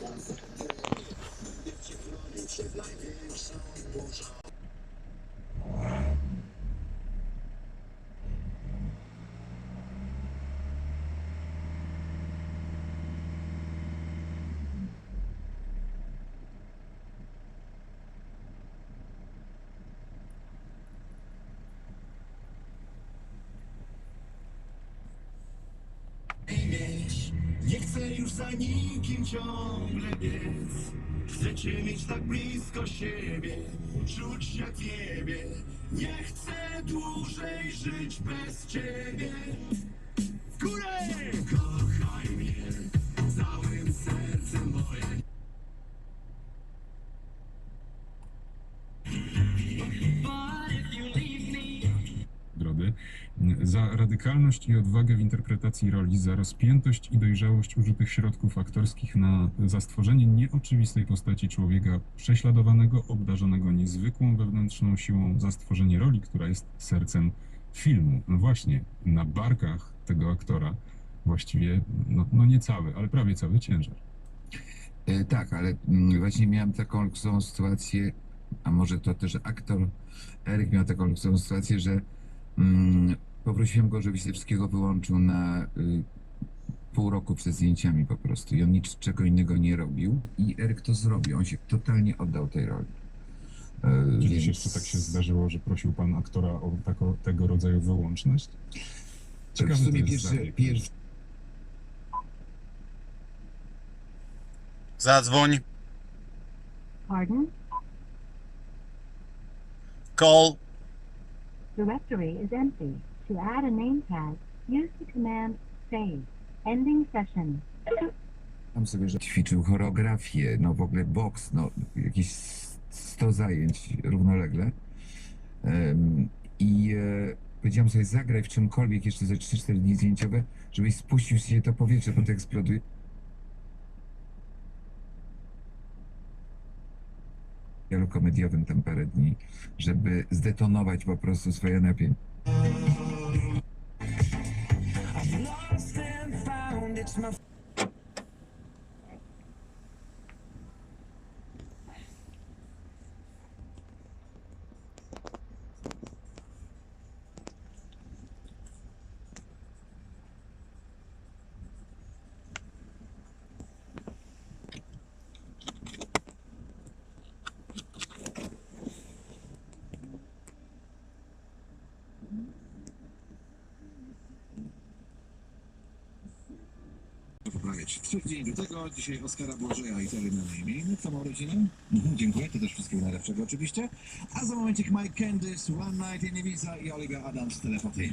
我努力，用尽了力气来拼上一场。Nie chcę już za nikim ciągle biec. Chcecie mieć tak blisko siebie Czuć jak wiebie Nie chcę dłużej żyć bez ciebie. W górę! Radykalność i odwagę w interpretacji roli, za rozpiętość i dojrzałość użytych środków aktorskich na za stworzenie nieoczywistej postaci człowieka prześladowanego, obdarzonego niezwykłą wewnętrzną siłą, za stworzenie roli, która jest sercem filmu. No właśnie, na barkach tego aktora właściwie, no, no nie cały, ale prawie cały ciężar. E, tak, ale mm, właśnie miałem taką luksową sytuację, a może to też aktor Eryk miał taką luksową sytuację, że mm, poprosiłem go, żeby się wszystkiego wyłączył na y, pół roku przed zdjęciami po prostu i on niczego innego nie robił i Eryk to zrobił, on się totalnie oddał tej roli. E, Czy więc- jeszcze tak się zdarzyło, że prosił pan aktora o tako, tego rodzaju wyłączność? w Ciekawy sumie pierwszy, pierwszy Zadzwoń. Pardon? Call. Directory is empty. To add a name tag, use the command save. Ending session. Tam sobie, że ćwiczył choreografię, no w ogóle boks, no jakieś 100 zajęć równolegle. Em, I e, powiedziałem sobie, zagraj w czymkolwiek jeszcze ze 3-4 dni zdjęciowe, żebyś spuścił się to powietrze, bo to eksploduje. Komediowym tam parę dni, żeby zdetonować po prostu swoje napięcie. Six months. Trzeci dzień lutego, dzisiaj Oskara Błażeja i Terry na imię. Kto ma urodziny? Mhm, dziękuję, to też wszystkiego najlepszego oczywiście. A za momencik Mike Candice, One Night in Ibiza i Olivia Adams, Telefoty.